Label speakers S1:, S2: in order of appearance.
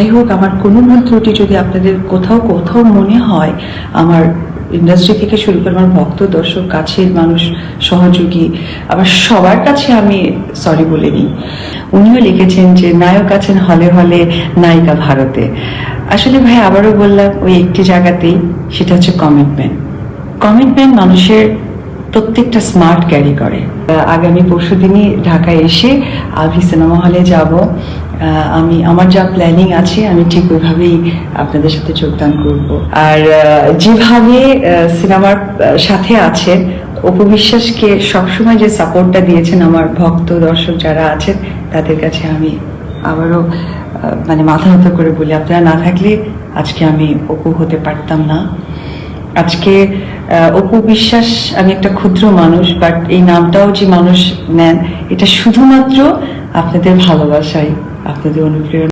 S1: যাই হোক, আমার কোনো ভুল ত্রুটি যদি আপনাদের কোথাও কোথাও মনে হয়, আমার ইন্ডাস্ট্রি থেকে শুরু করে আমার ভক্ত, দর্শক, কাছের মানুষ, সহযোগী আবার সবার কাছে আমি সরি বলে নিই। উনিও লিখেছেন যে, নায়ক আছেন হলে হলে নায়িকা ভারতে। আসলে ভাই, আবারও বললাম, ওই একটি জায়গাতেই, সেটা হচ্ছে কমিটমেন্ট কমিটমেন্ট মানুষের প্রত্যেকটা স্মার্ট ক্যারি করে। আগামী পরশু দিনই ঢাকায় এসে আভি সিনেমা হলে যাব। আমি, আমার যা প্ল্যানিং আছে, আমি ঠিক ওইভাবেই আপনাদের সাথে যোগদান করব। আর যেভাবে সিনেমার সাথে আছেন, অপু বিশ্বাসকে সবসময় যে সাপোর্টটা দিয়েছেন আমার ভক্ত, দর্শক যারা আছেন, তাদের কাছে আমি আবারও মানে মাথা নত করে বলি, আপনারা না থাকলে আজকে আমি অপু হতে পারতাম না। আজকে অপু বিশ্বাস, আমি একটা ক্ষুদ্র মানুষ বাট এই নামটাও যে মানুষ নেন, এটা শুধুমাত্র আপনাদের ভালোবাসায় hasta llegó a nuclear.